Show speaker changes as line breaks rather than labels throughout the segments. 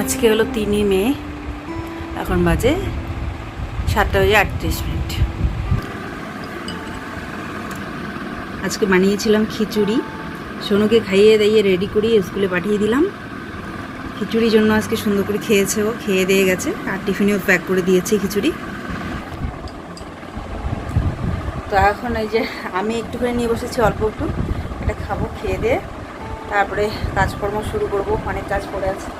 আজকে হলো তিনই মে, এখন বাজে সাতটা বাজে আটত্রিশ মিনিট। আজকে বানিয়েছিলাম খিচুড়ি। সোনুকে খাইয়ে দাইয়ে রেডি করিয়ে স্কুলে পাঠিয়ে দিলাম। খিচুড়ির জন্য আজকে সুন্দর করে খেয়েছে ও, খেয়ে দিয়ে গেছে আর টিফিনেও প্যাক করে দিয়েছি খিচুড়ি। তো এখন এই যে আমি একটুখানি নিয়ে বসেছি, অল্প একটু। এটা খাব, খেয়ে দিয়ে। তারপরে কাজকর্ম শুরু করব, অনেক কাজ পড়ে আছে।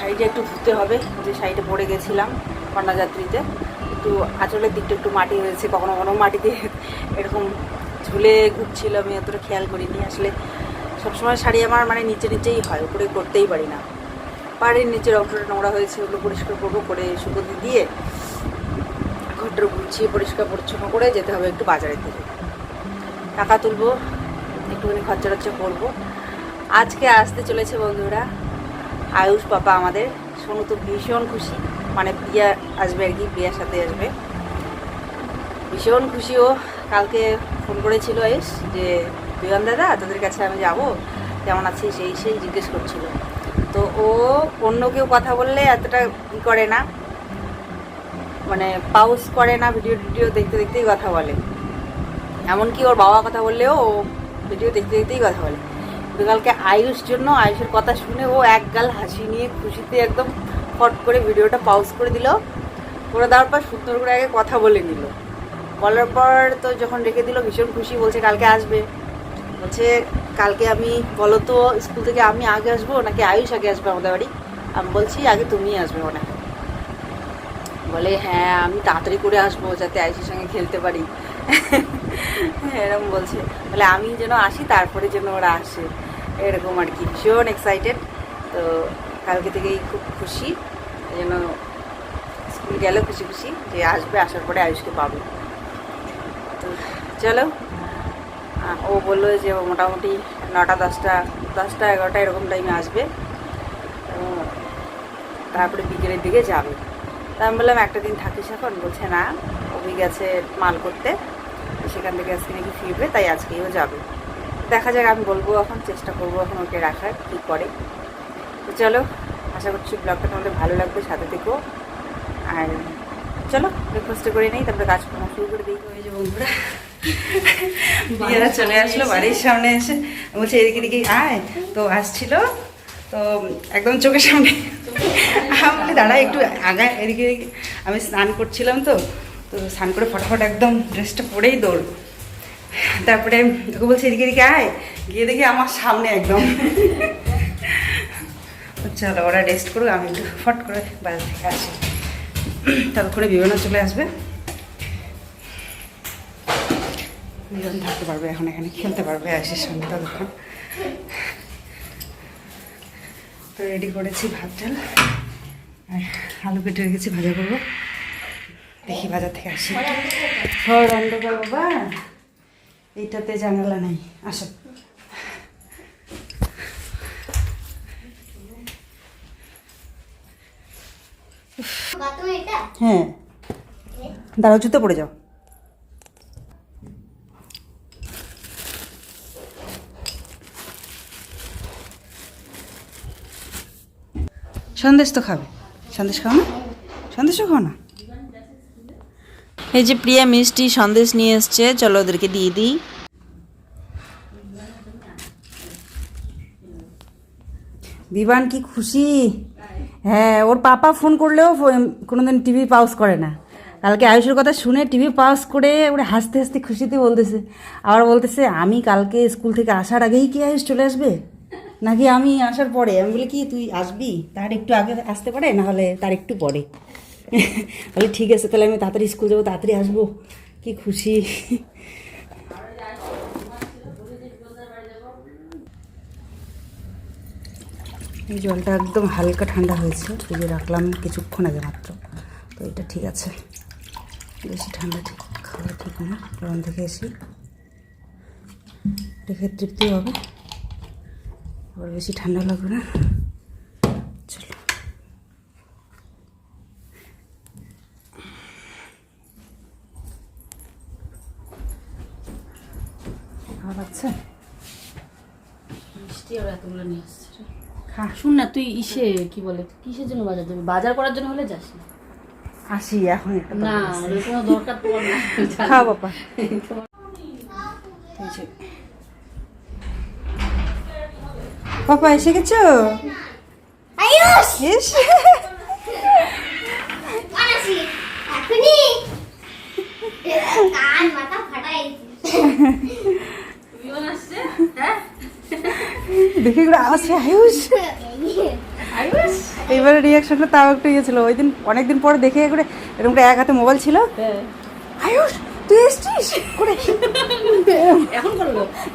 শাড়িটা একটু ধুতে হবে যে শাড়িটা পরে গেছিলাম কন্যাযাত্রীতে। একটু আঁচলের দিকটা একটু মাটি হয়েছে, কখনো কখনো মাটিতে এরকম ঝুলে ঘুরছিল, আমি অতটা খেয়াল করিনি। আসলে সবসময় শাড়ি আমার মানে নিচে নিচেই হয়, উপরে করতেই পারি না। পাড়ের নিচের অংশটা নোংরা হয়েছে, ওগুলো পরিষ্কার করব, করে শুকোতে দিয়ে ঘরটা গুছিয়ে পরিষ্কার পরিচ্ছন্ন করে যেতে হবে একটু বাজারের দিকে। টাকা তুলবো, একটুখানি খরচা টরচা করব। আজকে আসতে চলেছে বন্ধুরা আয়ুষ পাপা আমাদের, সোনু তো ভীষণ খুশি। মানে প্রিয়া আসবে আর কি, প্রিয়ার সাথে আসবে। ভীষণ খুশি ও কালকে ফোন করেছিল আয়ুষ যে, বিমান দাদা, তোদের কাছে আমি যাব? কেমন আছি সেই সেই জিজ্ঞেস করছিল। তো ও অন্য কেউ কথা বললে এতটা ই করে না। মানে পাউস করে না ভিডিও টিডিও দেখতে দেখতেই কথা বলে। এমনকি ওর বাবা কথা বললেও ও ভিডিও দেখতে দেখতেই কথা বলে। কিন্তু কালকে আয়ুষ জন্য, আয়ুষের কথা শুনে ও এক গাল হাসি নিয়ে খুশিতে একদম ফট করে ভিডিওটা পাউজ করে দিল। করে দেওয়ার পর সুন্দর করে আগে কথা বলে নিল। বলার পর তো যখন রেখে দিল, ভীষণ খুশি, বলছে কালকে আসবে। বলছে, কালকে আমি, বলো তো, স্কুল থেকে আমি আগে আসব নাকি আয়ুষ আগে আসবে আমাদের বাড়ি? আমি বলছি, আগে তুমিই আসবে হয়। বলে হ্যাঁ আমি তাড়াতাড়ি করে আসব যাতে আয়ুষের সঙ্গে খেলতে পারি। এরকম বলছে। বলে আমি যেন আসি, তারপরে যেন ওরা আসে। এরকম আর কি। ভীষণ এক্সাইটেড তো কালকে থেকেই খুব খুশি। এই জন্য স্কুল গেল খুশি খুশি যে আসবে, আসার পরে আয়ুষকে পাবে। তো চলো ও বলল যে ও মোটামুটি নটা, দশটা দশটা, এগারোটা এরকম টাইমে আসবে। তারপরে বিকেলের দিকে যাবে। তা আমি বললাম, একটা দিন থাকিস এখন? বলছে, না, অভি গেছে মাল করতে। সেখান থেকে আজকে নাকি ফিরবে, তাই আজকেও যাবে। দেখা যাক আমি বলব এখন চেষ্টা করব এখন ওকে রাখার কী করে। তো চলো আশা করছি ব্লগটা তোমাদের ভালো লাগবে সাথে থেকেও আর চলো ব্রেকফাস্ট করে নেই তারপরে কাজকর্ম শুরু করে দিই। হয়ে বন্ধুরা বিয়েরা চলে আসলো বাড়ির সামনে এসে বলছে এদিকে এদিকে আয়। তো আসছিল তো একদম চোখের সামনে। আমি দাঁড়া একটু আগায় এদিকে এদিকে। আমি স্নান করছিলাম তো তো স্নান করে ফটাফট একদম ড্রেসটা পরেই দৌড়। তারপরে তোকে বলছে এদিকে এদিকে আয়, গিয়ে দেখি আমার সামনে একদম। চলো, ওরা রেস্ট করুক, আমি একটু ফট করে বাজার থেকে আসি। ততক্ষণে বিমানও চলে আসবে। বিমান থাকতে পারবে, এখন এখানে খেলতে পারবে আইসির সঙ্গে ততক্ষণ। তো রেডি করেছি ভাত ডাল আর আলু কেটে রেখেছি, ভাজা করব। দেখি বাজার থেকে আসি। অন্ধকার বাবা এইটাতে জানালা নাই আসো। হ্যাঁ। দাঁড়াও জুতো পড়ে যাও। সন্দেশ তো খাবে। সন্দেশ খাও না? সন্দেশও খাও না? এই যে প্রিয়া মিষ্টি সন্দেশ নিয়ে এসছে, চলো ওদেরকে দিয়ে দিই। বিবান কি খুশি? হ্যাঁ ওর পাপা ফোন করলেও কোনোদিন টিভি পাউজ করে না। কালকে আয়ুষের কথা শুনে টিভি পাউজ করে ওরা হাসতে হাসতে খুশিতে বলতেছে। আবার বলতেছে, আমি কালকে স্কুল থেকে আসার আগেই কি আয়ুষ চলে আসবে? নাকি আমি আসার পরে? আমি বলি, কি, তুই আসবি? তার একটু আগে আসতে পারে নাহলে তার একটু পরে? বলে, ঠিক আছে, তাহলে আমি তাড়াতাড়ি স্কুল যাব, তাড়াতাড়ি আসব। কি খুশি? জলটা একদম হালকা ঠান্ডা হয়েছে, ফ্রিজে রাখলাম কিছুক্ষণ আগে মাত্র। তো এটা ঠিক আছে। বেশি ঠান্ডা ঠিক, খাওয়া ঠিক না গরম থেকে এসে। রেখে তৃপ্তি হবে। আবার বেশি ঠান্ডা লাগবে না চলো লাগছে মিষ্টি
আর এতগুলো নিয়ে আসছে
খা।
শুন না তুই ইসে কি বলে কিসের জন্য বাজার যাবি বাজার করার জন্য হলে যাস না।
আসি এখন একটা
না ওর কোনো দরকার পড়ে না।
খা বাবা। পাপা এসে গেছো?
আয়ুষ! কান মাথা ফাটাই।
দেখে এগুলো আসছে আয়ুষ।
আয়ুষ?
এইবারে রিয়াকশনটা তাও একটু ইয়ে ছিল। ওই দিন অনেকদিন পরে দেখে করে এরকম করে এক হাতে মোবাইল ছিল।
হ্যাঁ।
আয়ুষ তুই এসছিস? করে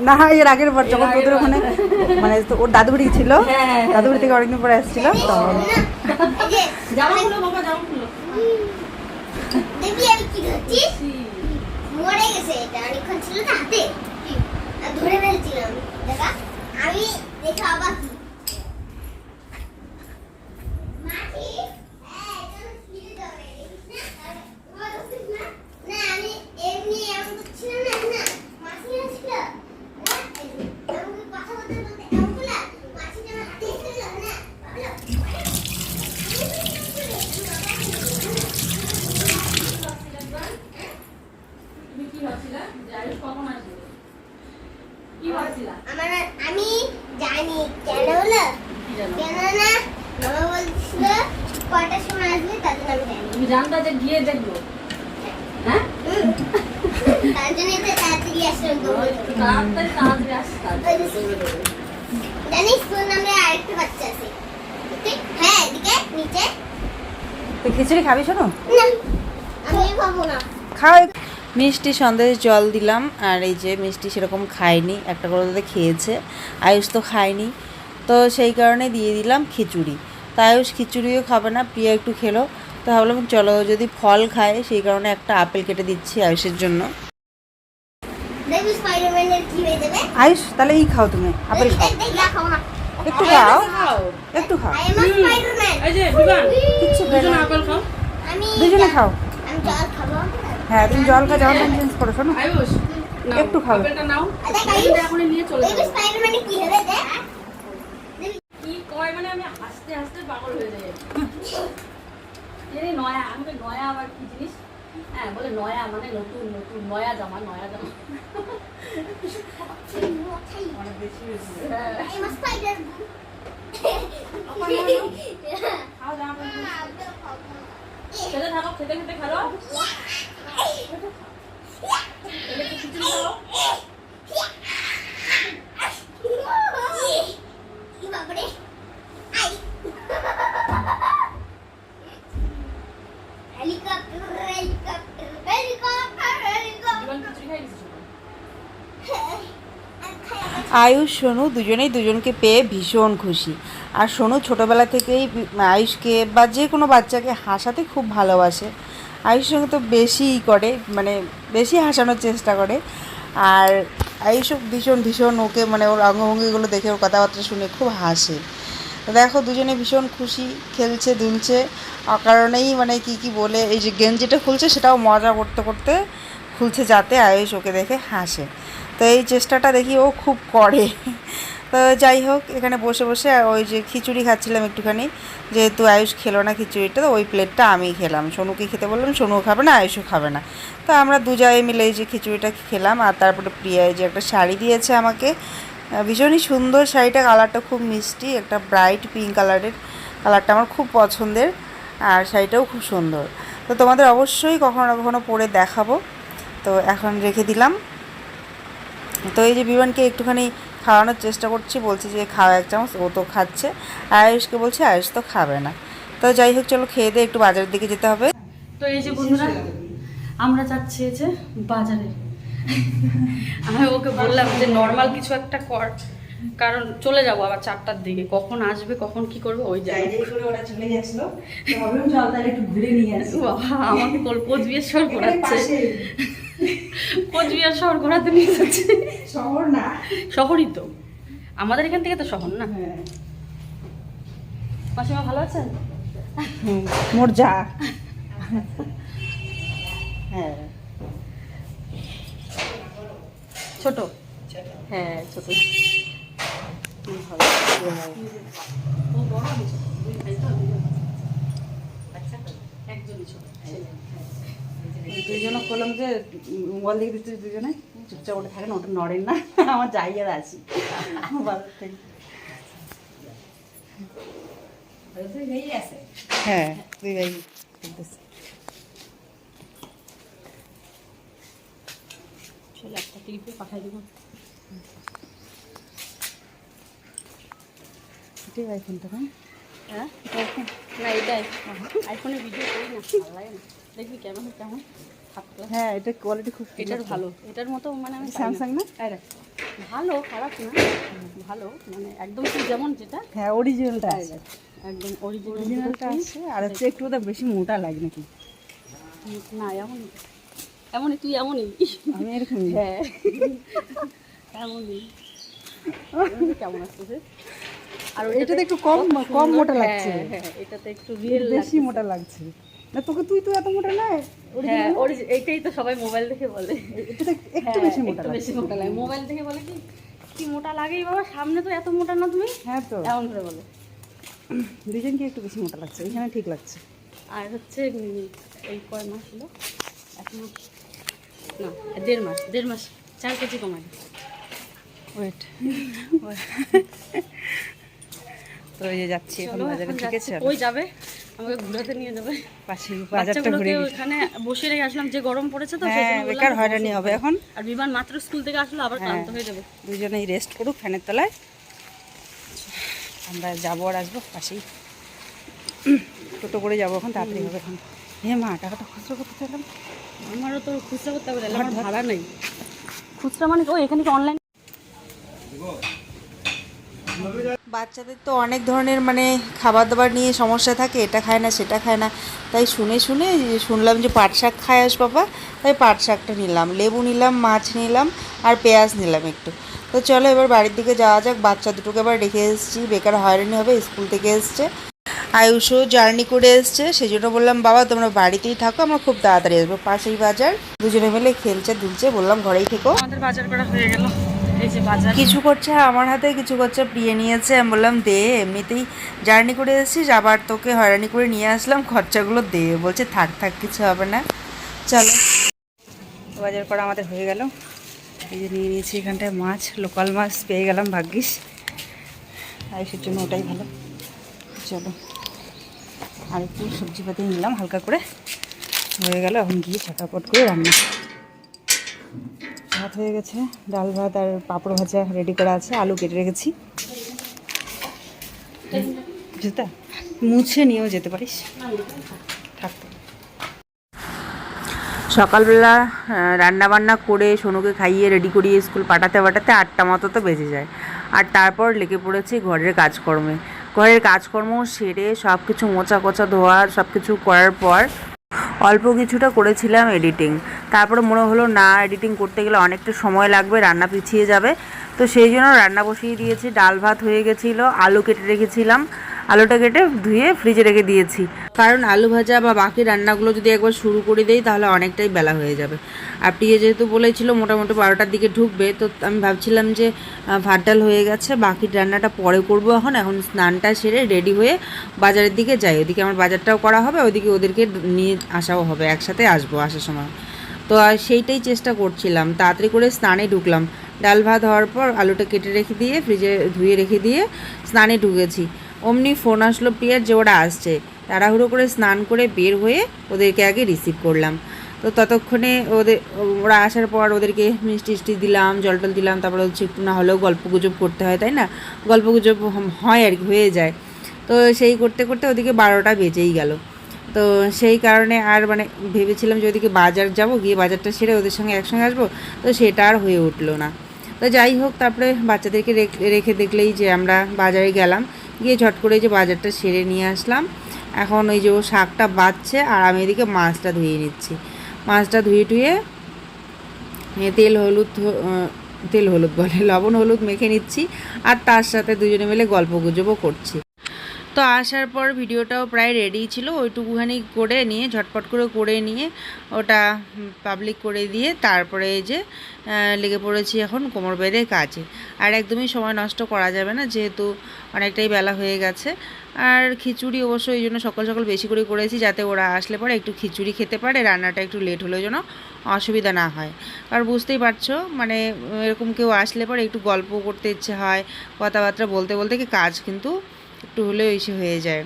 না এর আগের বার যখন তোদের ওখানে মানে তো ওর দাদু বাড়ি ছিল
হ্যাঁ, হ্যাঁ,
দাদু বাড়ি থেকে অনেকদিন পরে এসেছিল তখন
মরে গেছে এটা অনেকক্ষণ ছিল না হাতে। ধরে ফেলছিলাম। দেখা? আমি দেখে অবাক? না, আমি এমনি এমন করছিলাম না, না, মাছি আসছিল। না, এই যে, এমন করে কথা বলতে বলতে এমন করলাম, মাছিটা আমার হাতে এসে গেল, না, ভাবলাম,
তুমি কি ভাবছিলা যে আয়ুষ কখন আসবে কি ভাবছিলা
আমার আমি জানি কেন হলো
কি জানো
কেননা মামা বলছিল কয়টার সময় আসবে তার জন্য আমি জানি
তুমি জানতা যে গিয়ে দেখব হ্যাঁ
হুম। তার জন্য তো তাড়াতাড়ি আসলাম তো
একটু তাড়াতাড়ি তাড়াতাড়ি আসতে
জানিস তোর নামে আরেকটা বাচ্চা আছে ওকে? হ্যাঁ এদিকে নিচে
তুই খিচুড়ি খাবি শোনো? খাও মিষ্টি সন্দেশ জল দিলাম আর এই যে মিষ্টি সেরকম খায়নি একটা করে তো খেয়েছে। আয়ুষ তো খায়নি তো সেই কারণে দিয়ে দিলাম খিচুড়ি। তো আয়ুষ খিচুড়িও খাবে না প্রিয়া একটু খেলো। তো ভাবলাম চলো যদি ফল খায় সেই কারণে একটা আপেল কেটে দিচ্ছি আয়ুষের জন্য। আয়ুষ তাহলে এই খাও তুমি আপেল খাও। একটু খাও।
খাও।
একটু খাও। কিচ্ছু
খাও।
দুজনে খাও।
আমি জল খাব।
হ্যাঁ তুমি জল খাও যখন চেঞ্জ করো শোনো একটু খাও।
মানে আমি হাসতে হাসতে পাগল হয়ে যাই। নয়া আমি নয়া আবার কি জিনিস? হ্যাঁ বলে নয়া মানে নতুন নতুন নয়া জামা নয়া জামা। হ্যাঁ। খেতে থাকো খেতে খেতে খেলো খিচুড়ি খাও।
আয়ুষ, সোনু দুজনেই দুজনকে পেয়ে ভীষণ খুশি। আর সোনু ছোটোবেলা থেকেই আয়ুষকে বা যে কোনো বাচ্চাকে হাসাতে খুব ভালোবাসে। আয়ুষ সঙ্গে তো বেশিই করে মানে বেশি হাসানোর চেষ্টা করে। আর আয়ুষও ভীষণ ভীষণ ওকে মানে ওর অঙ্গভঙ্গিগুলো দেখে ওর কথাবার্তা শুনে খুব হাসে। দেখো দুজনে ভীষণ খুশি, খেলছে, দুলছে। অকারণেই মানে কি কি বলে, এই যে গেঞ্জিটা খুলছে সেটাও মজা করতে করতে খুলছে যাতে আয়ুষ ওকে দেখে হাসে। তো এই চেষ্টাটা দেখি ও খুব করে। তো যাই হোক, এখানে বসে বসে ওই যে খিচুড়ি খাচ্ছিলাম একটুখানি। যেহেতু আয়ুষ খেলো না খিচুড়িটা, তো ওই প্লেটটা আমি খেলাম। সোনুকে খেতে বললাম, সোনুও খাবে না, আয়ুষও খাবে না। তো আমরা দু জায়গায় মিলে এই যে খিচুড়িটা খেলাম, আর তারপরে প্রিয়া এই যে একটা শাড়ি দিয়েছে আমাকে। ভীষণই সুন্দর শাড়িটা, কালারটা খুব মিষ্টি, একটা ব্রাইট পিঙ্ক কালারের। কালারটা আমার খুব পছন্দের, আর শাড়িটাও খুব সুন্দর। তো তোমাদের অবশ্যই কখনো কখনো পরে দেখাবো। তো এখন রেখে দিলাম। তো এই যে বিমানকে একটুখানি খাওয়ানোর চেষ্টা করছি, বলছি যে খাওয়া এক চামচ, ও তো খাচ্ছে। আয়ুষকে বলছি আয়ুষ তো খাবে না। তো যাই হোক, চলো খেয়ে দিয়ে একটু বাজারের দিকে যেতে হবে।
তো এই যে বন্ধুরা, আমরা যাচ্ছি যে বাজারে। আমি ওকে বললাম যে নর্মাল কিছু একটা কর। কারণ চলে যাব আবার চারটার দিকে। কখন আসবে কখন কি করবে ওই যাই
ওরা চলে গেছিল। ভাবলাম চল তাহলে একটু ঘুরে নিয়ে আসি।
বাবা আমাকে কোল কোচবিহার শহর ঘোরাচ্ছে। কোচবিহার শহর ঘোরাতে নিয়ে যাচ্ছে।
শহর না।
শহরই তো। আমাদের এখান থেকে তো শহর না।
হ্যাঁ।
মাসিমা ভালো আছেন?
মোর যা। হ্যাঁ।
ছোট। হ্যাঁ ছোট।
দুইজনে করলাম যে মোবাইল দেখে দিচ্ছে দুজনে চুপচাপ ওটা থাকে না ওটা নড়েন না আমার জায়গার আছি। বাজার থেকে। হ্যাঁ দুই ভাই খেলতেছে।
একটা ক্লিপে পাঠাই দেবো।
এটাই আইফোনটা না
হ্যাঁ? না এটাই আইফোনে ভিডিও করি না ভালো লাগে না। দেখবি কেমন কেমন?
হ্যাঁ এটা কোয়ালিটি খুব
এটার ভালো। এটার মতো মানে আমি
স্যামসাং না?
ভালো খারাপ না ভালো মানে একদম যেমন যেটা।
হ্যাঁ অরিজিনালটা আছে
একদম অরিজিনাল
অরিজিনালটা আছে আর হচ্ছে একটু ওটা বেশি মোটা লাগে নাকি?
না এমন এমনই তুই এমনই।
আমি এরকমই।
হ্যাঁ এমনই। কেমন আসতেছে আর
এটাতে একটু কম কম মোটা লাগছে।
হ্যাঁ হ্যাঁ এটাতে একটু রিয়েল
বেশি মোটা লাগছে। না তোকে তুই তো এত মোটা না
হ্যাঁ এইটাই তো সবাই মোবাইল দেখে বলে।
এটাতে একটু বেশি মোটা
বেশি মোটা লাগে। মোবাইল দেখে বলে কি কি মোটা লাগেই বাবা সামনে তো এত মোটা না তুমি?
হ্যাঁ তো।
এমন করে বলে।
দুজনকে একটু বেশি মোটা লাগছে এখানে ঠিক লাগছে।
আর হচ্ছে এই কয় মাস হলো? এক মাস। না দেড় মাস দেড় মাস চার কেজি কমাই
ওয়েট তো এই যে যাচ্ছি এখন বাজারে
যাচ্ছি।
চলো
ওই যাবে আমাকে ঘুরাতে নিয়ে যাবে।
পাশে বাজারটা ঘুরে
ওখানে বসে রেখে আসলাম যে গরম পড়েছে তো
হ্যাঁ বেকার হয়রানি হবে এখন।
আর বিমান মাত্র স্কুল থেকে আসলো আবার
হ্যাঁ।
ক্লান্ত হয়ে যাবে।
দুজনেই রেস্ট করুক ফ্যানের তলায়। আমরা যাব আর আসব পাশেই। টোটো করে যাব এখন তাড়াতাড়ি হবে এখন। হে মা টাকাটা খুচরো করতে চাইলাম।
আমারও তো খুচরা করতে হবে আমার ভাড়া নেই। খুচরা মানে ও এখানে কি অনলাইন
বাচ্চাদের তো অনেক ধরনের মানে খাবার দাবার নিয়ে সমস্যা থাকে, এটা খায় না, সেটা খায় না। তাই শুনে শুনে শুনলাম যে পাট শাক খায় আস বাবা, তাই পাট শাকটা নিলাম, লেবু নিলাম, মাছ নিলাম আর পেঁয়াজ নিলাম একটু। তো চলো এবার বাড়ির দিকে যাওয়া যাক, বাচ্চা দুটোকে এবার রেখে এসেছি, বেকার হয়রানি হবে, স্কুল থেকে এসছে। আয়ুষও জার্নি করে এসছে সেই জন্য বললাম, বাবা, তোমরা বাড়িতেই থাকো, আমরা খুব তাড়াতাড়ি আসব। পাশেই বাজার, দুজনে মিলে খেলছে দুলছে বললাম, ঘরেই থেকো।
আমাদের বাজার করা হয়ে গেল।
কিছু করছে আমার হাতে কিছু করছে প্রিয়ে নিয়েছে। আমি বললাম, দে, এমনিতেই জার্নি করে এসেছিস, আবার তোকে হয়রানি করে নিয়ে আসলাম, খরচাগুলো দে। বলছে, থাক থাক, কিছু হবে না, চলো। বাজার করা আমাদের হয়ে গেল। এই যে নিয়ে নিয়েছি এখানটায় মাছ, লোকাল মাছ, পেয়ে গেলাম ভাগ্যিস। আয়ুষের জন্য ওটাই ভালো। চলো আর একটু সবজিপাতি নিলাম হালকা করে। হয়ে গেল, এখন গিয়ে ছটাপট করে রান্না। ভাত হয়ে গেছে, ডাল ভাত আর পাঁপড় ভাজা রেডি করা আছে, আলু কেটে রেখেছি। জুতা? মুছে নিয়েও যেতে পারিস। থাকতো সকালবেলা রান্না বান্না করে সোনুকে খাইয়ে রেডি করিয়ে স্কুল পাঠাতে পাঠাতে আটটা মতো তো বেজে যায়। আর তারপর লেগে পড়েছি ঘরের কাজকর্মে। ঘরের কাজকর্ম সেরে সব কিছু মোচা কোচা ধোয়া সব কিছু করার পর অল্প কিছুটা করেছিলাম এডিটিং তারপরে মনে হলো, না এডিটিং করতে গেলে অনেকটা সময় লাগবে, রান্না পিছিয়ে যাবে। তো সেই জন্য রান্না বসিয়ে দিয়েছি, ডাল ভাত হয়ে গেছিল, আলু কেটে রেখেছিলাম। আলুটা কেটে ধুয়ে ফ্রিজে রেখে দিয়েছি। কারণ আলু ভাজা বা বাকি রান্নাগুলো যদি একবার শুরু করে দেই, তাহলে অনেকটাই বেলা হয়ে যাবে। আর যেহেতু বলেছিল মোটামুটি বারোটার দিকে ঢুকবে, তো আমি ভাবছিলাম যে ভাত ডাল হয়ে গেছে, বাকি রান্নাটা পরে করব এখন। এখন স্নানটা সেরে রেডি হয়ে বাজারের দিকে যাই। ওদিকে আমার বাজারটাও করা হবে, ওদিকে ওদেরকে নিয়ে আসাও হবে, একসাথে আসব আসার সময়। তো সেইটাই চেষ্টা করছিলাম। তাড়াতাড়ি করে স্নানে ঢুকলাম। ডাল ভাত হওয়ার পর আলুটা কেটে রেখে দিয়ে ফ্রিজে ধুয়ে রেখে দিয়ে স্নানে ঢুকেছি। অমনি ফোন আসলো প্রিয়ার যে ওরা আসছে। তাড়াহুড়ো করে স্নান করে বের হয়ে ওদেরকে আগে রিসিভ করলাম। তো ততক্ষণে ওদের, ওরা আসার পর ওদেরকে মিষ্টি টিষ্টি দিলাম, জল টল দিলাম, তারপরে হচ্ছে একটু না হলেও গল্প গুজব করতে হয়, তাই না? গল্প গুজব হয় আর কি, হয়ে যায়। তো সেই করতে করতে ওদিকে বারোটা বেজেই গেল। তো সেই কারণে আর মানে ভেবেছিলাম যে ওদিকে বাজার যাব, গিয়ে বাজারটা সেরে ওদের সঙ্গে একসঙ্গে আসব, তো সেটা আর হয়ে উঠল না। তো যাই হোক, তারপরে বাচ্চাদেরকে রেখ- দেখলেই যে আমরা বাজারে গেলাম। গিয়ে ঝট করে যে বাজারটা সেরে নিয়ে আসলাম। এখন ওই যে ও শাকটা বাঁচছে আর আমি এদিকে মাছটা ধুয়ে নিচ্ছি। মাছটা ধুয়ে টুয়ে তেল, হলুদ তেল, হলুদ বলে, লবণ, হলুদ মেখে নিচ্ছি। আর তার সাথে দুজনে মিলে গল্প গুজবও করছি। তো আসার পর ভিডিওটাও প্রায় রেডি ছিল। ওইটুকুখানি করে নিয়ে, ঝটপট করে করে নিয়ে ওটা পাবলিক করে দিয়ে তারপরে এই যে লেগে পড়েছি এখন কোমর বেঁধে কাজে। আর একদমই সময় নষ্ট করা যাবে না, যেহেতু অনেকটাই বেলা হয়ে গেছে। আর খিচুড়ি অবশ্য এই জন্য সকাল সকাল বেশি করে করেছি যাতে ওরা আসলে পরে একটু খিচুড়ি খেতে পারে, রান্নাটা একটু লেট হলেও যেন অসুবিধা না হয়। আর বুঝতেই পারছ মানে এরকম কেউ আসলে পরে একটু গল্প করতে ইচ্ছে হয়, কথাবার্তা বলতে বলতে কি কাজ কিন্তু একটু হলেও এসে হয়ে যায়।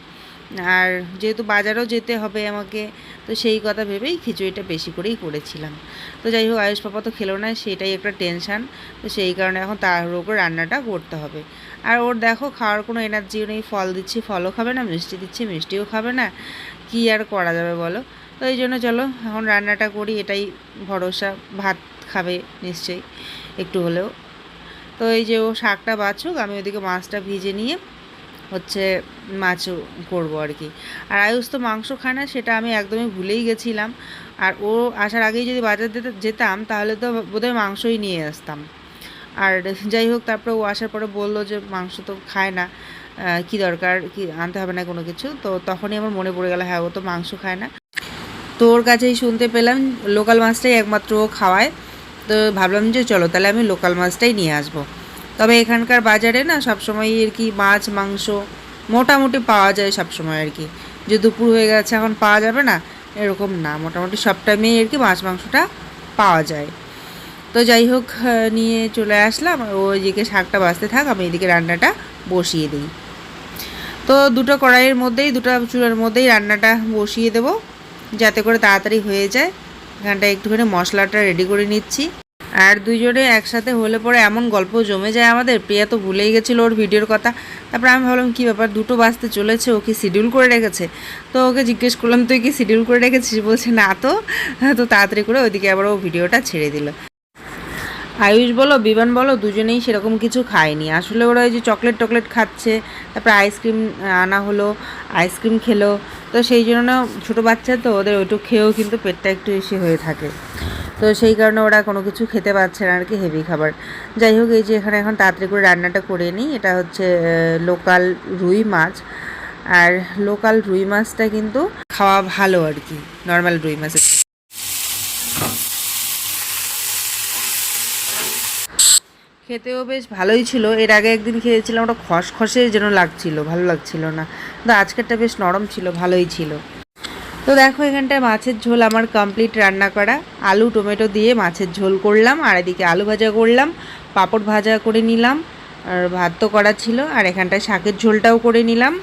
আর যেহেতু বাজারেও যেতে হবে আমাকে, তো সেই কথা ভেবেই খিচুড়িটা বেশি করেই করেছিলাম। তো যাই হোক, আয়ুষ পাপা তো খেলো না, সেটাই একটা টেনশান তো সেই কারণে এখন তাড়াহুড়ো করে রান্নাটা করতে হবে। আর ওর দেখো, খাওয়ার কোনো এনার্জিও নেই, ফল দিচ্ছি, ফলও খাবে না, মিষ্টি দিচ্ছি, মিষ্টিও খাবে না, কী আর করা যাবে বলো? তো এই জন্য চলো, এখন রান্নাটা করি, এটাই ভরসা, ভাত খাবে নিশ্চয়ই, একটু হলেও। তো এই যে ও শাকটা বাছুক, আমি ওদিকে মাছটা ভিজে নিয়ে হচ্ছে মাছও করব আর কি। আর আয়ুষ তো মাংস খায় না, সেটা আমি একদমই ভুলেই গেছিলাম। আর ও আসার আগেই যদি বাজার যেতে যেতাম, তাহলে তো বোধহয় মাংসই নিয়ে আসতাম। আর যাই হোক, তারপরে ও আসার পরে বলল যে, মাংস তো খায় না কি দরকার? কি আনতে হবে না কোনো কিছু? তো তখনই আমার মনে পড়ে গেল হ্যাঁ ও তো মাংস খায় না। তো ওর কাছেই শুনতে পেলাম, লোকাল মাছটাই একমাত্র ও খাওয়ায়। তো ভাবলাম যে, চলো, তাহলে আমি লোকাল মাছটাই নিয়ে আসব। তবে এখানকার বাজারে না সবসময় আর কি মাছ, মাংস মোটামুটি পাওয়া যায় সবসময় আর কি। যে দুপুর হয়ে গেছে এখন পাওয়া যাবে না, এরকম না। মোটামুটি সব টাইমেই আর কি মাছ, মাংসটা পাওয়া যায়। তো যাই হোক নিয়ে চলে আসলাম। ও এদিকে শাকটা বাঁচতে থাক, আমি এদিকে রান্নাটা বসিয়ে দিই। তো দুটো কড়াইয়ের মধ্যেই, দুটো চুলার মধ্যেই রান্নাটা বসিয়ে দেবো। যাতে করে তাড়াতাড়ি হয়ে যায়। এখানটা একটুখানি মশলাটা রেডি করে নিচ্ছি। আর দুজনে একসাথে হলে পরে এমন গল্প জমে যায় আমাদের। প্রিয়া তো ভুলেই গেছিল ওর ভিডিওর কথা। তারপরে আমি ভাবলাম, কী ব্যাপার? দুটো বাজতে চলেছে ওকে শিডিউল করে রেখেছে? তো ওকে জিজ্ঞেস করলাম, তুই কি শিডিউল করে রেখেছিস? বলছে, না তো। তো তাড়াতাড়ি করে ওইদিকে আবার ও ভিডিওটা ছেড়ে দিল। আয়ুষ বলো বিমান বলো, দুজনেই সেরকম কিছু খায়নি। আসলে ওরা ওই যে চকলেট টকলেট খাচ্ছে, তারপরে আইসক্রিম আনা হলো আইসক্রিম খেলো। তো সেই জন্য ছোটো বাচ্চা তো, ওদের ওইটুকু খেয়েও কিন্তু পেটটা একটু এসে হয়ে থাকে। তো সেই কারণে ওরা কোনো কিছু খেতে পারছে না আর কি হেভি খাবার। যাই হোক, এই যে এখানে এখন তাড়াতাড়ি করে রান্নাটা করে নিই। এটা হচ্ছে লোকাল রুই মাছ। আর লোকাল রুই মাছটা কিন্তু খাওয়া ভালো আর কি নর্মাল রুই মাছের খেতেও বেশ ভালোই ছিল। এর আগে একদিন খেয়েছিলাম, ওটা খসখসে যেন লাগছিল, ভালো লাগছিল না। কিন্তু আজকেরটা বেশ নরম ছিল, ভালোই ছিল। তো দেখো, এখানটায় মাছের ঝোল আমার কমপ্লিট রান্না করা। আলু, টমেটো দিয়ে মাছের ঝোল করলাম, আর এদিকে আলু ভাজা করলাম, পাঁপড় ভাজা করে নিলাম, আর ভাত তো করা ছিল, আর এখানটায় শাকের ঝোলটাও করে নিলাম।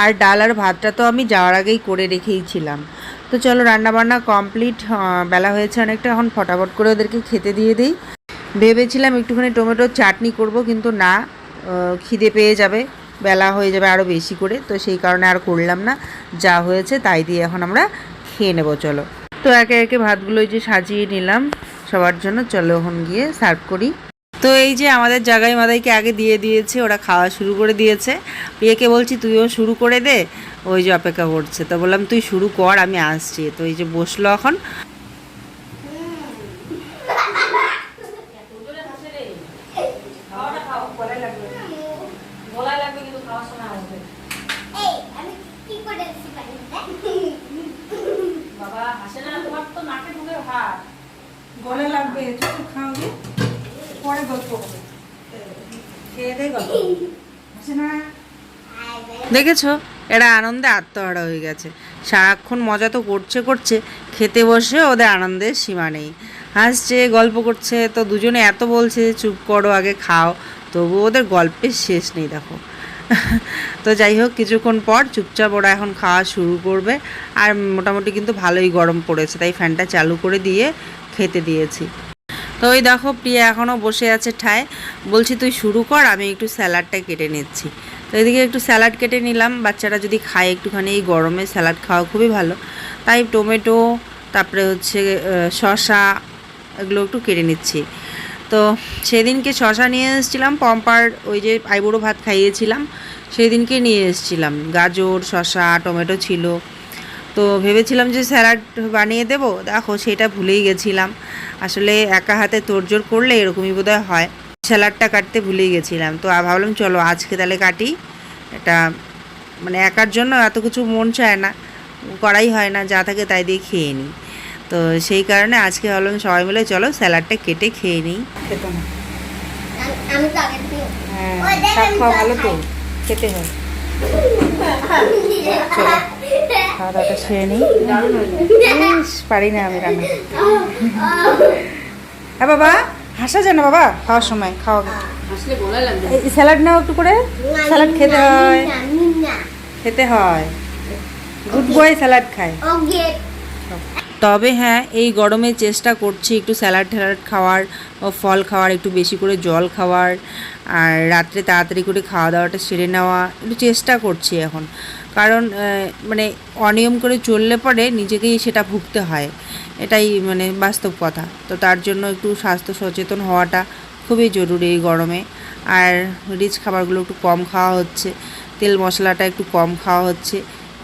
আর ডাল আর ভাতটা তো আমি যাওয়ার আগেই করে রেখেইছিলাম। তো চলো রান্না বান্না কমপ্লিট বেলা হয়েছে অনেকটা, এখন ফটাফট করে ওদেরকে খেতে দিয়ে দিই। ভেবেছিলাম একটুখানি টমেটোর চাটনি করব, কিন্তু না খিদে পেয়ে যাবে। বেলা হয়ে যাবে আরও বেশি করে, তো সেই কারণে আর করলাম না। যা হয়েছে তাই দিয়ে এখন আমরা খেয়ে নেব, চলো। তো একে একে ভাতগুলো যে সাজিয়ে নিলাম সবার জন্য, চলো এখন গিয়ে সার্ভ করি। তো এই যে আমাদের জাগাই মাদাইকে আগে দিয়ে দিয়েছে, ওরা খাওয়া শুরু করে দিয়েছে। প্রিয়াকে বলছি, তুইও শুরু করে দে। ওই যে অপেক্ষা করছে, তো বললাম, তুই শুরু কর, আমি আসছি। তো এই যে বসল এখন
এই আমি কি করে দিতে পারি
বাবা হাসে না তোমার তো নাকে ঢুকে ভাত
গলে লাগবে চলো খাও গে পরে গল্প হবে খেয়ে দে গল্প দেখেছ? এরা আনন্দে আত্মহারা হয়ে গেছে। সারাক্ষণ মজা তো করছে করছে, খেতে বসে ওদের আনন্দের সীমা নেই। হাসছে, গল্প করছে, তো দুজনে এত বলছে, চুপ করো, আগে খাও। তবু ওদের গল্পের শেষ নেই, দেখো। তো যাই হোক, কিছুক্ষণ পর চুপচাপ ওরা এখন খাওয়া শুরু করবে। আর মোটামুটি কিন্তু ভালোই গরম পড়েছে, তাই ফ্যানটা চালু করে দিয়ে খেতে দিয়েছি। তো ওই দেখো প্রিয়া এখনও বসে আছে ঠায়। বলছি, তুই শুরু কর, আমি একটু স্যালাডটা কেটে নিচ্ছি। তো এদিকে একটু স্যালাড কেটে নিলাম। বাচ্চারা যদি খায় একটুখানি, এই গরমে স্যালাড খাওয়া খুবই ভালো। তাই টমেটো, তারপরে হচ্ছে শসা, এগুলো একটু কেটে নিচ্ছি। তো সেদিনকে শশা নিয়ে এসেছিলাম, পম্পার ওই যে আইবুড়ো ভাত খাইয়েছিলাম, সেদিনকে নিয়ে এসেছিলাম। গাজর, শসা, টমেটো ছিল। তো ভেবেছিলাম যে স্যালাড বানিয়ে দেবো। দেখো সেটা ভুলেই গেছিলাম। আসলে একা হাতে তোড়জোড় করলে এরকমই বোধহয় হয়। স্যালাডটা কাটতে ভুলেই গেছিলাম। তো ভাবলাম চলো আজকে তাহলে কাটি। এটা মানে একার জন্য এত কিছু মন চায় না। করাই হয় না যা থাকে তাই দিয়ে খেয়ে নিই। তো সেই কারণে আজকে ভাবলাম সবাই মিলে চলো স্যালাডটা কেটে খেয়ে নিই। খেতে না হ্যাঁ খাওয়া ভালো তো? খেতে হয়।
চলো
খাওয়া দাওয়াটা সেরে নিই পারি না আমি রান্না হ্যাঁ বাবা হাসা যায় না বাবা? খাওয়ার সময় খাওয়া। স্যালাড নাও একটু করে। স্যালাড খেতে হয়। খেতে হয়। গুড বয় স্যালাড খায়। তবে হ্যাঁ এই গরমে চেষ্টা করছি একটু স্যালাড ট্যালাড খাওয়ার ও ফল খাওয়ার একটু বেশি করে জল খাওয়ার। আর রাত্রে তাড়াতাড়ি করে খাওয়া দাওয়াটা সেরে নেওয়া, একটু চেষ্টা করছি এখন। কারণ মানে অনিয়ম করে চললে পরে নিজেকেই সেটা ভুগতে হয়। এটাই মানে বাস্তব কথা। তো তার জন্য একটু স্বাস্থ্য সচেতন হওয়াটা খুবই জরুরি এই গরমে। আর রিচ খাবারগুলো একটু কম খাওয়া হচ্ছে। তেল মশলাটা একটু কম খাওয়া হচ্ছে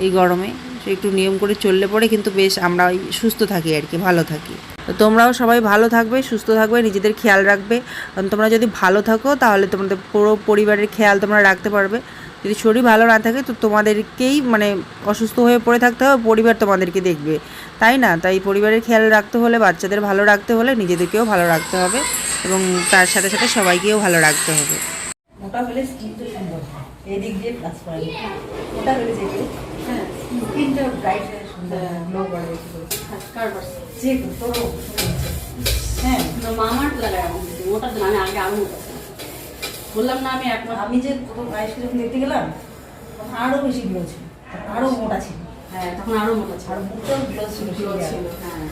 এই গরমে। একটু নিয়ম করে চললে পরে কিন্তু বেশ আমরা সুস্থ থাকি আর কি, ভালো থাকি। তো তোমরাও সবাই ভালো থাকবে, সুস্থ থাকবে, নিজেদের খেয়াল রাখবে। কারণ তোমরা যদি ভালো থাকো, তাহলে তোমাদের পুরো পরিবারের খেয়াল তোমরা রাখতে পারবে। যদি শরীর ভালো না থাকে, তো তোমাদেরকেই মানে অসুস্থ হয়ে পড়ে থাকতে হবে, পরিবার তোমাদেরকে দেখবে। তাই না? তাই পরিবারের খেয়াল রাখতে হলে, বাচ্চাদের ভালো রাখতে হলে, নিজেদেরকেও ভালো রাখতে হবে এবং তার সাথে সাথে সবাইকেও ভালো রাখতে হবে। মোটা হলে স্কিনটা সুন্দর এই দিক দিয়ে প্লাস পয়েন্ট মোটা হলে
হ্যাঁ
স্কিনটা ব্রাইট গ্লো করে যে তোরও হ্যাঁ
মামার লাগায় এখন মোটা আগে আরও বললাম না আমি একমাস
আমি যে আয়েশকে দেখতে গেলাম তখন আরও বেশি গ্লো ছিল আরও মোটা ছিল।
হ্যাঁ তখন আরও মোটা ছিল।
আর মুখটাও গ্লো ছিল
গ্লো ছিল হ্যাঁ।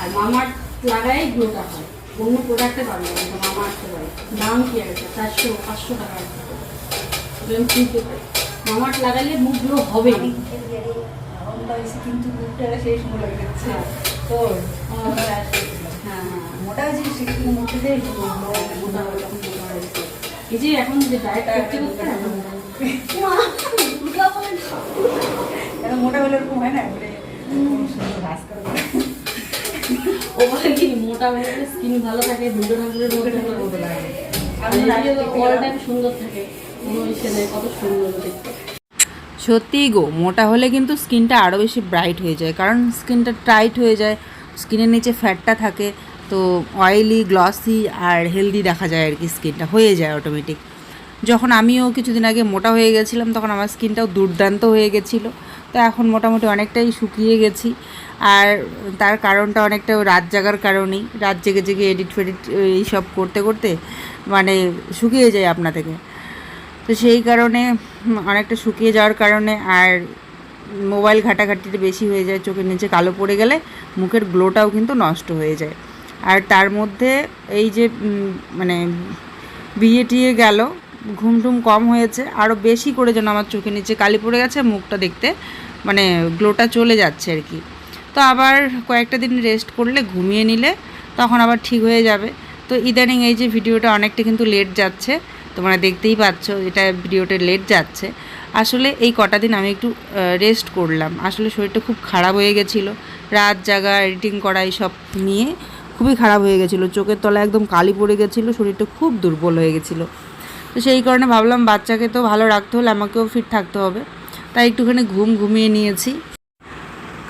আর মামার লাগাই গ্লোটা হয়। অন্য প্রোডাক্টে পারবে না কিন্তু মামা আসতে পারে দাম কি আছে চারশো পাঁচশো টাকা। ওটা আমি কিনতে পারি মামার লাগালে মুখ গ্লো হবে
আরামটা হয়েছে কিন্তু মুখটা আসবে
হ্যাঁ হ্যাঁ
মোটা হয়েছে দিয়ে
মোটা হয়ে মোটা হয়ে এই যে এখন যে ডায়েট করতে করতে।
কেন মোটা হলে এরকম হয় না? সুন্দর ভাস
ও বলে কি মোটা হয়ে স্কিন ভালো থাকে দুর্গা ঠাকুরের মতো
লাগে।
আমি অল টাইম সুন্দর থাকে। কোনো ইসে নেই কত সুন্দর দেখতে।
সত্যিই গো, মোটা হলে কিন্তু স্কিনটা আরও বেশি ব্রাইট হয়ে যায়। কারণ স্কিনটা টাইট হয়ে যায় স্কিনের নিচে ফ্যাটটা থাকে, তো অয়েলি গ্লসি আর হেলদি দেখা যায় আর কি স্কিনটা হয়ে যায় অটোমেটিক যখন আমিও কিছুদিন আগে মোটা হয়ে গেছিলাম, তখন আমার স্কিনটাও দুর্দান্ত হয়ে গেছিল। তো এখন মোটামুটি অনেকটাই শুকিয়ে গেছি। আর তার কারণটা অনেকটা রাত জাগার কারণেই। রাত জেগে জেগে এডিট ফেডিট এইসব করতে করতে মানে শুকিয়ে যায় আপনা থেকে। তো সেই কারণে অনেকটা শুকিয়ে যাওয়ার কারণে আর মোবাইল ঘাটাঘাটিতে বেশি হয়ে যায়, চোখের নিচে কালো পড়ে গেলে মুখের গ্লোটাও কিন্তু নষ্ট হয়ে যায়। আর তার মধ্যে এই যে মানে বিয়ে টিয়ে গেল, ঘুম টুম কম হয়েছে আরও বেশি করে যেন আমার চোখের নিচে কালি পড়ে গেছে, মুখটা দেখতে মানে গ্লোটা চলে যাচ্ছে আর কি। তো আবার কয়েকটা দিন রেস্ট করলে, ঘুমিয়ে নিলে, তখন আবার ঠিক হয়ে যাবে। তো ইদানিং এই যে ভিডিওটা অনেকটা কিন্তু লেট যাচ্ছে তোমরা দেখতেই পাচ্ছ, এটা ভিডিওটা লেট যাচ্ছে। আসলে এই কটা দিন আমি একটু রেস্ট করলাম। আসলে শরীরটা খুব খারাপ হয়ে গেছিল। রাত জাগা এডিটিং করা সব নিয়ে খুবই খারাপ হয়ে গেছিল। চোখের তলায় একদম কালি পড়ে গেছিল, শরীরটা খুব দুর্বল হয়ে গেছিল। তো সেই কারণে ভাবলাম বাচ্চাকে তো ভালো রাখতে হলে আমাকেও ফিট থাকতে হবে। তাই একটুখানি ঘুম ঘুমিয়ে নিয়েছি।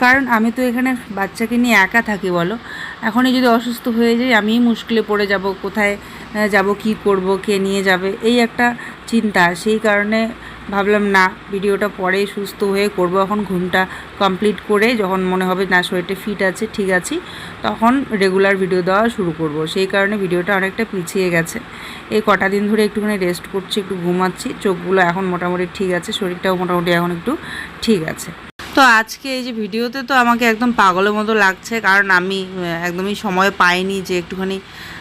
কারণ আমি তো এখানে বাচ্চাকে নিয়ে একা থাকি, বলো। এখনই যদি অসুস্থ হয়ে যাই, আমিই মুশকিলে পড়ে যাব। কোথায় যাব, কি করব, কে নিয়ে যাবে, এই একটা চিন্তা। সেই কারণে ভাবলাম, না, ভিডিওটা পরে সুস্থ হয়ে করব। এখন ঘুমটা কমপ্লিট করে যখন মনে হবে, না, শরীরটা ফিট আছে, ঠিক আছি, তখন রেগুলার ভিডিও দেওয়া শুরু করব। সেই কারণে ভিডিওটা অনেকটা পিছিয়ে গেছে। এই কটা দিন ধরে একটুখানি রেস্ট করছি, একটু ঘুমাচ্ছি, চোখগুলো এখন মোটামুটি ঠিক আছে, শরীরটাও মোটামুটি এখন একটু ঠিক আছে। তো আজকে এই যে ভিডিওতে তো আমাকে একদম পাগলের মতো লাগছে, কারণ আমি একদমই সময় পাইনি যে একটুখানি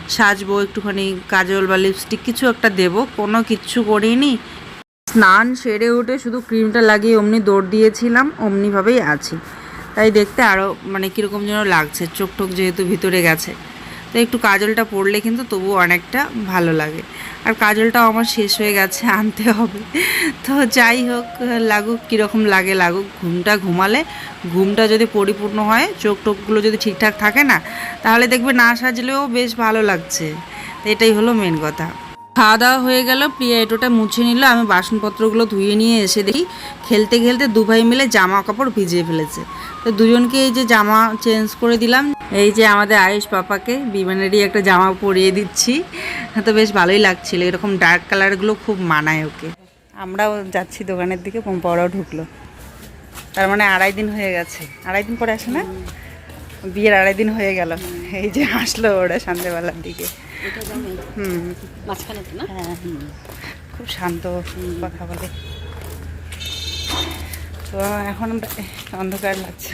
সাজবো, একটুখানি কাজল বা লিপস্টিক কিছু একটা দেব। কোনো কিচ্ছু করিনি। স্নান সেরে উঠে শুধু ক্রিমটা লাগিয়ে অমনি দৌড় দিয়েছিলাম, অমনিভাবেই আছি। তাই দেখতে আরও মানে কীরকম যেন লাগছে চোখ টোক যেহেতু ভিতরে গেছে। তো একটু কাজলটা পরলে কিন্তু তবু অনেকটা ভালো লাগে। আর কাজলটাও আমার শেষ হয়ে গেছে, আনতে হবে। তো যাই হোক, লাগুক, কীরকম লাগে লাগুক, ঘুমটা ঘুমালে, ঘুমটা যদি পরিপূর্ণ হয় চোখ টোকগুলো যদি ঠিকঠাক থাকে না, তাহলে দেখবে না সাজলেও বেশ ভালো লাগছে। এটাই হলো মেন কথা। খাওয়া দাওয়া হয়ে গেল, প্রিয়া এটোটা মুছে নিল, আমি বাসনপত্রগুলো ধুয়ে নিয়ে এসে দেখি খেলতে খেলতে দু ভাই মিলে জামা কাপড় ভিজিয়ে ফেলেছে। তো দুজনকে এই যে জামা চেঞ্জ করে দিলাম, এই যে আমাদের আয়ুষ পাপাকে বিমানেরই একটা জামা পরিয়ে দিচ্ছি। তো বেশ ভালোই লাগছিল, এরকম ডার্ক কালারগুলো খুব মানায় ওকে। আমরাও যাচ্ছি দোকানের দিকে পম্পাওরাও ঢুকলো। তার মানে আড়াই দিন হয়ে গেছে। আড়াই দিন পরে আসে না? বিয়ের আড়াই দিন হয়ে গেল। এই যে আসলো ওরা সন্ধ্যেবেলার দিকে। হুম।
মাঝখানে তো না?
হ্যাঁ খুব শান্ত কথা বলে। তো এখন অন্ধকার লাগছে।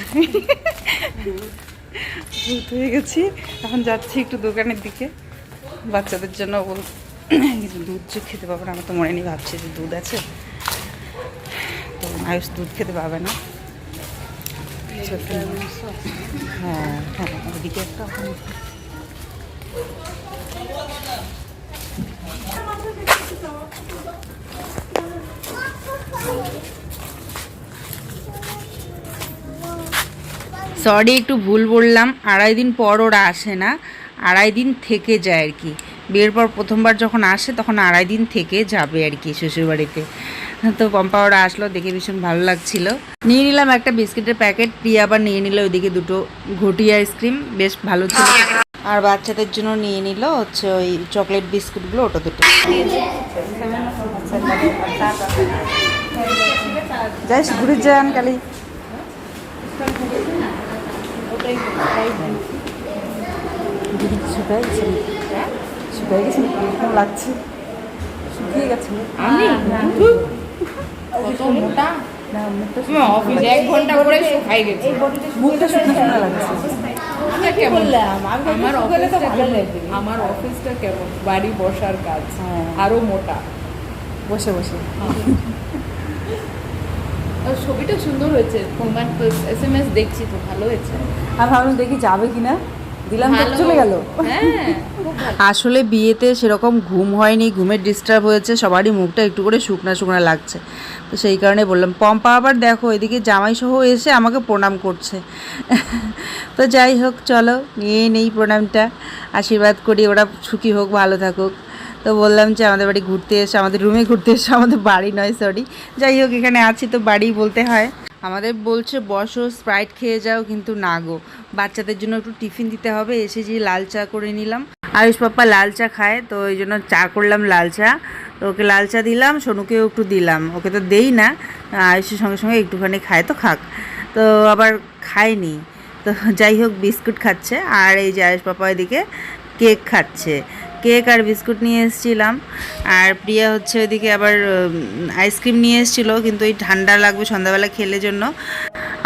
ভূত হয়ে গেছি। এখন যাচ্ছি একটু দোকানের দিকে। বাচ্চাদের জন্য বল কিছু দুধ চুপ খেতে পাবো না। আমার তো মনে নেই ভাবছি যে দুধ আছে। তো আয়ুষ দুধ খেতে পাবে না। হ্যাঁ সরি একটু ভুল বললাম। আড়াই দিন পর ওরা আসে না। আড়াই দিন থেকে যায় আর কি। বিয়ের পর প্রথমবার যখন আসে, তখন আড়াই দিন থেকে যাবে আর কি শ্বশুরবাড়িতে। তো পম্পা ওরা আসলো দেখে ভীষণ ভালো লাগছিল। নিয়ে নিলাম একটা বিস্কিটের প্যাকেট প্রিয়া আবার নিয়ে নিল ওইদিকে দুটো ঘটি আইসক্রিম বেশ ভালো ছিল। আর বাচ্চাদের জন্য নিয়ে নিল হচ্ছে ওই চকলেট বিস্কুটগুলো ওটা দুটো। যাইস ঘুরে যান কালি গেছে। লাগছে? শুকিয়ে গেছে।
আমি? কত মোটা? অফিসে এক ঘণ্টা করে শুকাই গেছি।
মুখটা শুকনো শুকনো লাগছে।
আমার অফিসটা কেমন? বাড়ি বসার কাজ।
হ্যাঁ।
আরও মোটা।
বসে বসে।
ছবিটা সুন্দর হয়েছে। এস এম এস দেখছি তো ভালো হয়েছে।
আর ভাবলাম দেখি যাবে কিনা। দিলাম তো চলে গেল।
হ্যাঁ
আসলে বিয়েতে সেরকম ঘুম হয়নি ঘুমের ডিস্টার্ব হয়েছে সবারই মুখটা একটু করে শুকনা শুকনা লাগছে। তো সেই কারণে বললাম পম্পা আবার দেখো এদিকে জামাই সহ এসে আমাকে প্রণাম করছে। তো যাই হোক চলো নিয়ে নেই প্রণামটা। আশীর্বাদ করি ওরা সুখী হোক ভালো থাকুক। তো বললাম যে আমাদের বাড়ি ঘুরতে এসে আমাদের রুমে ঘুরতে এসে আমাদের বাড়ি নয় সরি যাই হোক এখানে আছি তো বাড়ি বলতে হয়। আমাদের বলছে, বসো স্প্রাইট খেয়ে যাও, কিন্তু না গো। বাচ্চাদের জন্য একটু টিফিন দিতে হবে। এসে যে লাল চা করে নিলাম। আয়ুষ পাপ্পা লাল চা খায়, তো ওই জন্য চা করলাম লাল চা। তো ওকে লাল চা দিলাম, সোনুকেও একটু দিলাম। ওকে তো দেই না, আয়ুষের সঙ্গে সঙ্গে একটুখানি খায়, তো খাক। তো আবার খায়নি। তো যাই হোক, বিস্কুট খাচ্ছে। আর এই যে আয়ুষ পাপা এদিকে কেক খাচ্ছে। কেক আর বিস্কুট নিয়ে এসেছিলাম। আর প্রিয়া হচ্ছে ওইদিকে আবার আইসক্রিম নিয়ে এসেছিল, কিন্তু এই ঠান্ডা লাগবে সন্ধ্যাবেলা খেলে জন্য।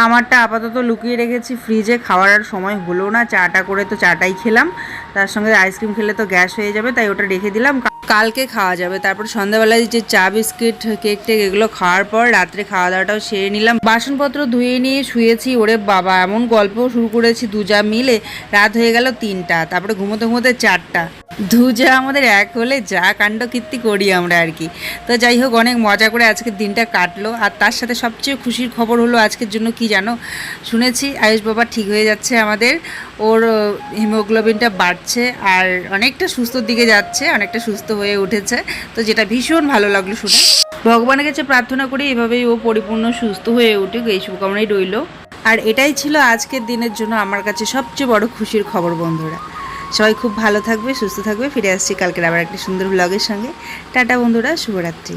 আমারটা আপাতত লুকিয়ে রেখেছি ফ্রিজে খাওয়ার আর সময় হলো না, চাটা করে তো চাটাই খেলাম। তার সঙ্গে আইসক্রিম খেলে তো গ্যাস হয়ে যাবে, তাই ওটা রেখে দিলাম। কালকে খাওয়া যাবে, তারপর সন্ধ্যাবেলায় যে চা, বিস্কিট, কেক টেক এগুলো খাওয়ার পর রাত্রে খাওয়া দাওয়াটাও সেরে নিলাম। বাসনপত্র ধুয়ে নিয়ে শুয়েছি, ওরে বাবা, এমন গল্প শুরু করেছি দুজা মিলে। রাত হয়ে গেল তিনটা, তারপরে ঘুমোতে ঘুমোতে চারটা। দুজা আমাদের এক হলে যা কাণ্ড কীর্তি করি আমরা আর কি। তো যাই হোক, অনেক মজা করে আজকের দিনটা কাটলো। আর তার সাথে সবচেয়ে খুশির খবর হলো আজকের জন্য কি জানো? শুনেছি আয়ুষ বাবা ঠিক হয়ে যাচ্ছে আমাদের। ওর হিমোগ্লোবিনটা বাড়ছে আর অনেকটা সুস্থর দিকে যাচ্ছে, অনেকটা সুস্থ হয়ে উঠেছে। তো যেটা ভীষণ ভালো লাগল শুনে। ভগবানের কাছে প্রার্থনা করি এভাবেই ও পরিপূর্ণ সুস্থ হয়ে উঠুক, এই শুভকামনাই রইল। আর এটাই ছিল আজকের দিনের জন্য আমার কাছে সবচেয়ে বড় খুশির খবর বন্ধুরা। সবাই খুব ভালো থাকবে, সুস্থ থাকবে। ফিরে আসছি কালকের আবার একটি সুন্দর ব্লগের সঙ্গে। টাটা বন্ধুরা, শুভরাত্রি।